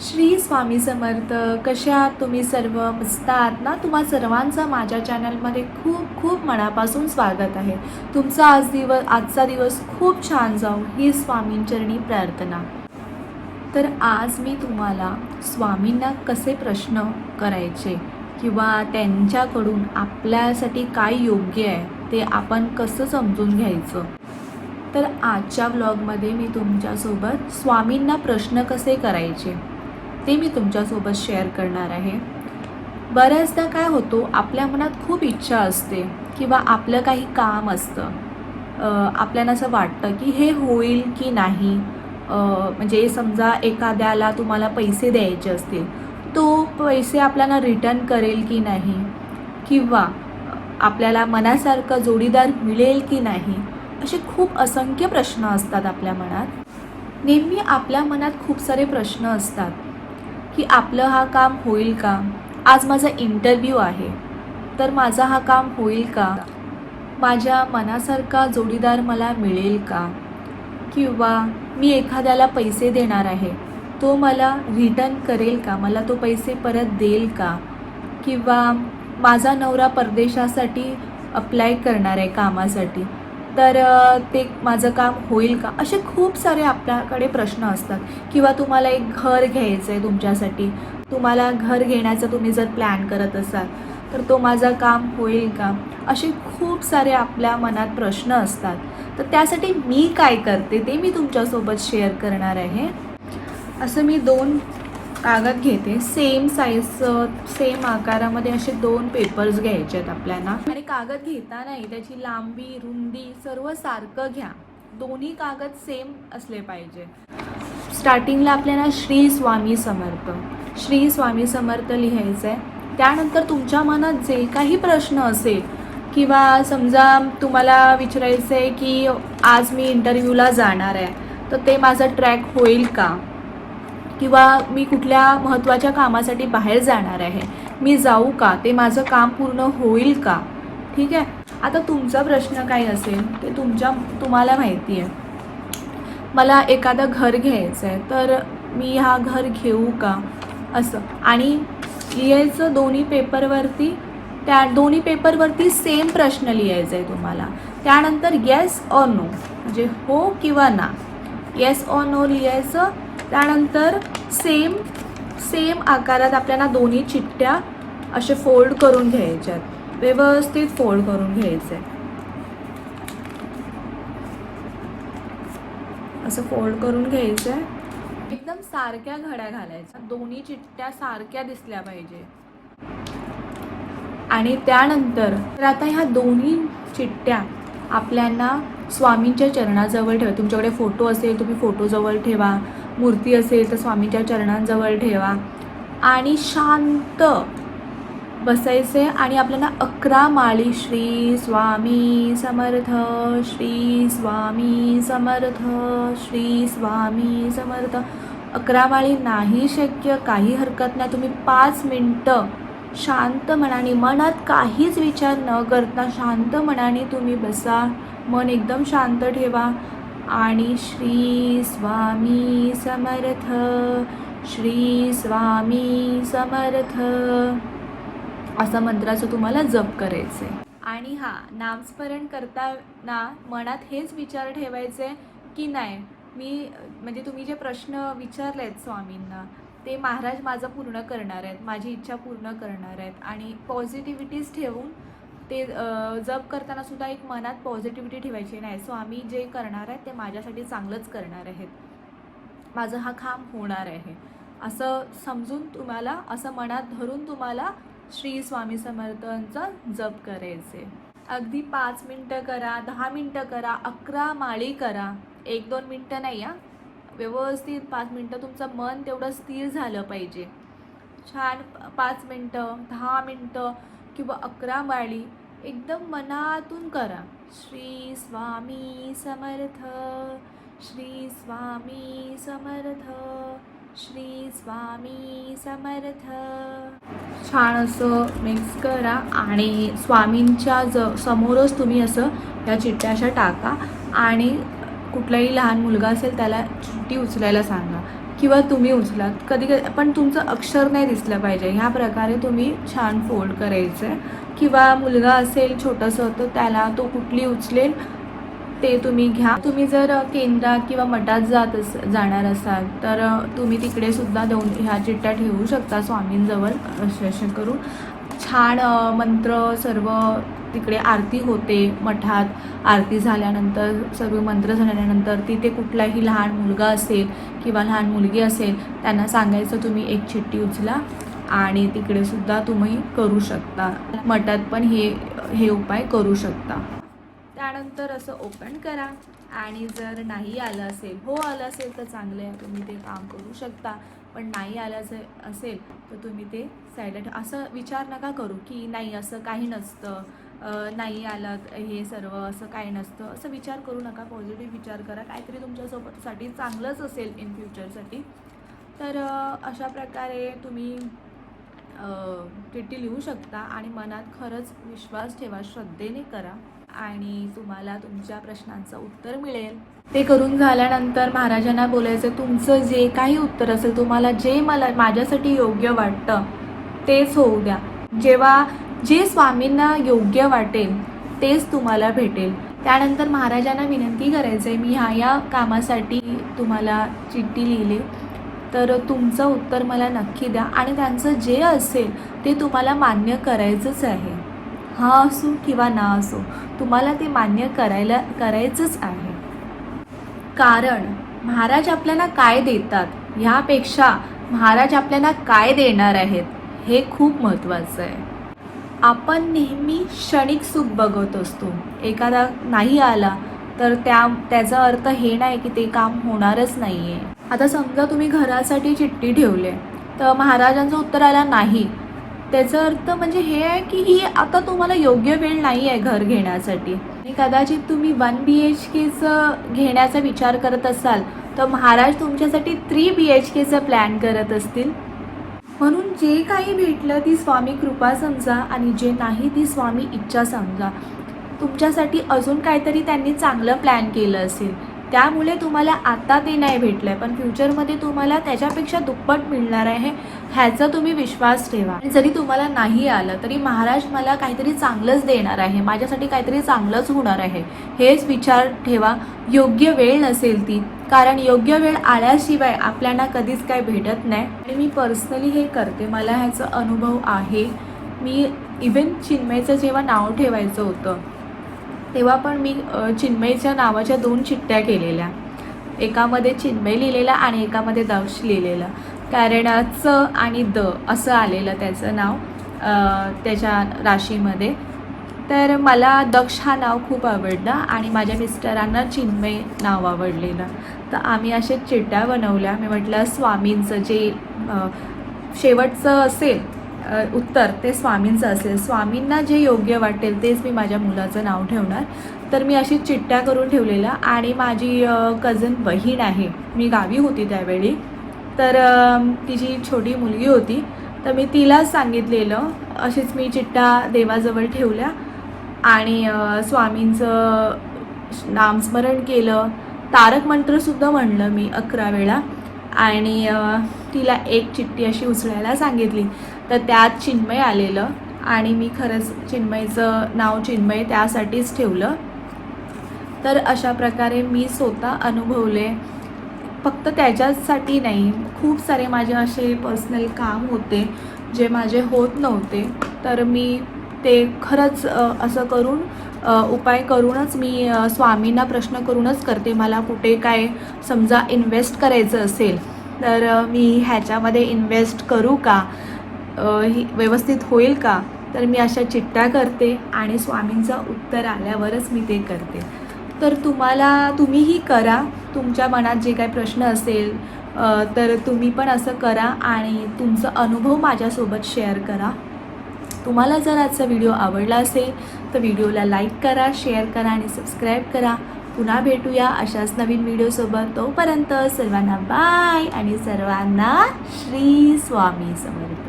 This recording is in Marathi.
श्री स्वामी समर्थ कशा आहात तुम्ही सर्व मस्त आहात ना? तुम्हा सर्वांचं माझ्या चॅनलमध्ये खूप खूप मनापासून स्वागत आहे. तुमचा आज दिवस आजचा दिवस खूप छान जाऊ ही स्वामींचरणी प्रार्थना. तर आज मी तुम्हाला स्वामींना कसे प्रश्न करायचे किंवा त्यांच्याकडून आपल्यासाठी काय योग्य आहे ते आपण कसं समजून घ्यायचं? तर आजच्या व्लॉगमध्ये मी तुमच्यासोबत स्वामींना प्रश्न कसे करायचे? ते मी तुमच्यासोबत शेअर करणार आहे. बऱ्याचदा काय होतो आपल्या मनात खूप इच्छा असते किंवा आपलं काही काम असतं. आपल्याला असं वाटतं की हे होईल की नाही. म्हणजे समजा एखाद्याला तुम्हाला पैसे द्यायचे असतील तो पैसे आपल्याला रिटर्न करेल की नाही? किंवा आपल्याला मनासारखं जोडीदार मिळेल की नाही? असे खूप असंख्य प्रश्न असतात आपल्या मनात. नेहमी आपल्या मनात खूप सारे प्रश्न असतात. की आपलं हा काम होईल का? आज माझा इंटरव्ह्यू आहे. तर माझा हा काम होईल का? माझ्या मनासारखा जोडीदार मला मिळेल का? किंवा मी एखाद्याला पैसे देणार आहे तो मला रिटर्न करेल का? मला तो पैसे परत देईल का? किंवा माझा नवरा परदेशासाठी अप्लाय करणार आहे कामासाठी. तर ते माझं काम होईल का? असे खूप सारे आपल्याकडे प्रश्न असतात. किंवा तुम्हाला एक घर घ्यायचं आहे तुमच्यासाठी. तुम्हाला घर घेण्याचा तुम्ही जर प्लॅन करत असाल तर तो माझं काम होईल का? असे खूप सारे आपल्या मनात प्रश्न असतात. तर त्यासाठी मी काय करते ते मी तुमच्यासोबत शेअर करणार आहे. असं मी दोन कागद घेते. सेम साईजचं सेम आकारामध्ये असे दोन पेपर्स घ्यायचे आहेत आपल्याला. आणि कागद घेतानाही त्याची लांबी रुंदी सर्व सारखं घ्या. दोन्ही कागद सेम असले पाहिजे. स्टार्टिंगला आपल्याला श्री स्वामी समर्थ. श्री स्वामी समर्थ लिहायचं आहे त्यानंतर तुमच्या मनात जे काही प्रश्न असेल किंवा समजा तुम्हाला विचारायचं आहे की आज मी इंटरव्ह्यूला जाणार आहे तर ते माझं ट्रॅक होईल का? किंवा मी कुठल्या महत्त्वाच्या कामासाठी बाहेर जाणार आहे मी जाऊ का? ते माझं काम पूर्ण होईल का? ठीक आहे? आता तुमचा प्रश्न काय असेल ते तुमच्या तुम्हाला माहिती आहे. मला एखादं घर घ्यायचं आहे तर मी हा घर घेऊ का? असं. आणि लिहायचं दोन्ही पेपरवरती त्या दोन्ही पेपरवरती सेम प्रश्न लिहायचा आहे तुम्हाला. त्यानंतर येस ऑर नो म्हणजे हो किंवा ना. येस ऑर नो लिहायचं त्यानंतर सेम सेम आकारात आपल्याला दोन्ही चिठ्ठ्या असे फोल्ड करून घ्यायच्यात व्यवस्थित फोल्ड करून घ्यायचे असं फोल्ड करून घ्यायचं आहे एकदम सारख्या घड्या घालायच्या. दोन्ही चिठ्ठ्या सारख्या दिसल्या पाहिजे. आणि त्यानंतर तर आता ह्या दोन्ही चिठ्ठ्या आपल्याला स्वामींच्या चरणाजवळ ठेवा. तुमच्याकडे फोटो असेल तुम्ही फोटोजवळ ठेवा. मूर्ती असेल तर स्वामीच्या चरणांजवळ ठेवा. आणि शांत बसायचे आणि आपल्याला अकरा माळी श्री स्वामी समर्थ श्री स्वामी समर्थ श्री स्वामी समर्थ. अकरा माळी नाही शक्य काही हरकत नाही. तुम्ही पाच मिनटं शांत मनाने मनात काहीच विचार न करता शांत मनाने तुम्ही बसा. मन एकदम शांत ठेवा. आणि श्री स्वामी समर्थ श्री स्वामी समर्थ. असं मंत्राचं तुम्हाला जप करायचं आहे आणि हा नामस्मरण करताना मनात हेच विचार ठेवायचे की नाही मी म्हणजे तुम्ही जे प्रश्न विचारले आहेत स्वामींना ते महाराज माझं पूर्ण करणार आहेत माझी इच्छा पूर्ण करणार आहेत. आणि पॉझिटिव्हिटीज ठेवून ते जप करताना सुद्धा एक मनात पॉझिटिव्हिटी ठेवायची नाही. सो आम्ही जे करणार आहेत ते माझ्यासाठी चांगलंच करणार आहेत. माझं हा काम होणार आहे. असं समजून तुम्हाला असं मनात धरून तुम्हाला श्री स्वामी समर्थांचा जप करायचे अगदी पाच मिनटं करा दहा मिनटं करा अकरा माळी करा. एक दोन मिनटं नाही या व्यवस्थित पाच मिनटं तुमचं मन तेवढं स्थिर झालं पाहिजे. छान पाच मिनटं दहा मिनटं किंवा अकरा माळी एकदम मनातून करा. श्री स्वामी समर्थ श्री स्वामी समर्थ श्री स्वामी समर्थ. छान असं मिक्स करा आणि स्वामींच्या ज समोरच तुम्ही असं या चिठ्ठ्या अशा टाका आणि कुठलाही लहान मुलगा असेल त्याला चिठ्ठी उचलायला सांगा. किंवा तुम्ही उचलात कधी कधी पण तुमचं अक्षर नाही दिसलं पाहिजे. ह्या प्रकारे तुम्ही छान फोल्ड करायचं आहे किंवा मुलगा असेल छोटंसं तर त्याला तो कुठली उचलेल ते तुम्ही घ्या. तुम्ही जर केंद्रात किंवा मठात जात अस जाणार असाल तर तुम्ही तिकडे सुद्धा दोन ह्या चिठ्ठ्या ठेवू शकता स्वामींजवळ असे असे करून. छान मंत्र सर्व तिकडे आरती होते मठात. आरती झाल्यानंतर सर्व मंत्र झाल्यानंतर तिथे कुठलाही लहान मुलगा असेल किंवा लहान मुलगी असेल त्यांना सांगायचं तुम्ही एक चिठ्ठी उचला आणि तिकडे सुद्धा तुम्ही करू शकता. मठात पण हे हे उपाय करू शकता. त्यानंतर असं ओपन करा आणि जर नाही आलं असेल हो आलं असेल तर चांगलं आहे तुम्ही ते काम करू शकता. पण नाही आलं असे असेल तर तुम्ही ते सायलेंट असं विचार नका करू की नाही असं काही नसतं. नाही आलं हे सर्व असं काय नसतं. असं विचार करू नका पॉझिटिव्ह विचार करा. काहीतरी तुमच्यासोबतसाठी चांगलंच असेल इन फ्युचरसाठी तर अशा प्रकारे तुम्ही चिठ्ठी लिहू शकता आणि मनात खरंच विश्वास ठेवा श्रद्धेने करा आणि तुम्हाला तुमच्या प्रश्नांचं उत्तर मिळेल. ते करून झाल्यानंतर महाराजांना बोलायचं तुमचं जे काही उत्तर असेल तुम्हाला जे मला माझ्यासाठी योग्य वाटतं तेच होऊ द्या. जेव्हा जे स्वामींना योग्य वाटेल तेच तुम्हाला भेटेल. त्यानंतर महाराजांना विनंती करायचं आहे मी ह्या या कामासाठी तुम्हाला चिठ्ठी लिहिली. तर तुमचं उत्तर मला नक्की द्या. आणि त्यांचं जे असेल ते तुम्हाला मान्य करायचंच आहे. हा असो किंवा ना असो तुम्हाला ते मान्य करायला करायचंच आहे. कारण महाराज आपल्याला काय देतात ह्यापेक्षा महाराज आपल्याला काय देणार आहेत हे खूप महत्त्वाचं आहे. आपण नेहमी क्षणिक सुख बघत असतो. एखादा नाही आला तर त्या त्याचा अर्थ हे नाही की ते काम होणारच नाही आहे आता समजा तुम्ही घरासाठी चिठ्ठी ठेवली तर महाराजांचं उत्तर आला नाही. त्याचा अर्थ म्हणजे हे आहे की ही आता तुम्हाला योग्य वेळ नाही आहे घर घेण्यासाठी. आणि कदाचित तुम्ही वन बी एच केचं घेण्याचा विचार करत असाल तर महाराज तुमच्यासाठी थ्री बी एच केचं प्लॅन करत असतील. म्हणून जे काही भेटलं ती स्वामी कृपा समजा आणि जे नाही ती स्वामी इच्छा समजा. तुमच्यासाठी अजून काहीतरी त्यांनी चांगलं प्लॅन केलं असेल. त्यामुळे तुम्हाला आता ते नाही भेटलं आहे पण फ्युचरमध्ये तुम्हाला त्याच्यापेक्षा दुप्पट मिळणार आहे ह्याचा तुम्ही विश्वास ठेवा. आणि जरी तुम्हाला नाही आलं तरी महाराज मला काहीतरी चांगलंच देणार आहे माझ्यासाठी काहीतरी चांगलंच होणार आहे. हेच विचार ठेवा. योग्य वेळ नसेल ती कारण योग्य वेळ आल्याशिवाय आपल्याला कधीच काय भेटत नाही. आणि मी पर्सनली हे करते. मला ह्याचा अनुभव आहे. मी इवन चिन्मयचं जेव्हा नाव ठेवायचं होतं तेव्हा पण मी चिन्मयच्या नावाच्या दोन चिठ्ठ्या केलेल्या. एकामध्ये चिन्मय लिहिलेला आणि एकामध्ये दक्ष लिहिलेलं. कारण च आणि द असं आलेलं त्याचं नाव त्याच्या राशीमध्ये. तर मला दक्ष हा नाव खूप आवडला आणि माझ्या मिस्टरांना चिन्मय नाव आवडलेलं. तर आम्ही अशा चिट्ट्या बनवल्या. मी म्हटलं स्वामींचं जे शेवटचं असेल उत्तर ते स्वामींचं असेल. स्वामींना जे योग्य वाटेल तेच मी माझ्या मुलाचं नाव ठेवणार. तर मी अशी चिट्ट्या करून ठेवलेल्या आणि माझी कझन बहीण आहे. मी गावी होती त्यावेळी. तर तिची छोटी मुलगी होती. तर मी तिलाच सांगितलेलं. अशीच मी चिट्टा देवाजवळ ठेवल्या. आणि स्वामींचं नामस्मरण केलं. तारक मंत्रसुद्धा म्हणलं मी अकरा वेळा. आणि तिला एक चिठ्ठी अशी उचलायला सांगितली. तर त्यात चिन्मय आलेलं आणि मी खरंच चिन्मयचं नाव चिन्मय त्यासाठीच ठेवलं. तर अशा प्रकारे मी स्वतः अनुभवले. फक्त त्याच्यासाठी नाही खूप सारे माझे असे पर्सनल काम होते जे माझे होत नव्हते. तर मी ते खरंच असं करून उपाय करूनच मी स्वामींना प्रश्न करूनच करते. मला कुठे काय समजा इन्व्हेस्ट करायचं असेल तर मी ह्याच्यामध्ये इन्व्हेस्ट करू का? ही व्यवस्थित होईल का? तर मी अशा चिठ्ठ्या करते आणि स्वामींचं उत्तर आल्यावरच मी ते करते. तर तुम्हाला तुम्हीही करा. तुमच्या मनात जे काही प्रश्न असेल तर तुम्ही पण असं करा आणि तुमचा अनुभव माझ्यासोबत शेअर करा. तुम्हाला जर आजचा व्हिडिओ आवडला असेल तर व्हिडिओला लाईक करा शेअर करा आणि सबस्क्राईब करा. पुन्हा भेटूया अशाच नवीन व्हिडिओसोबत तोपर्यंत सर्वांना बाय आणि सर्वांना श्री स्वामी समर्थ.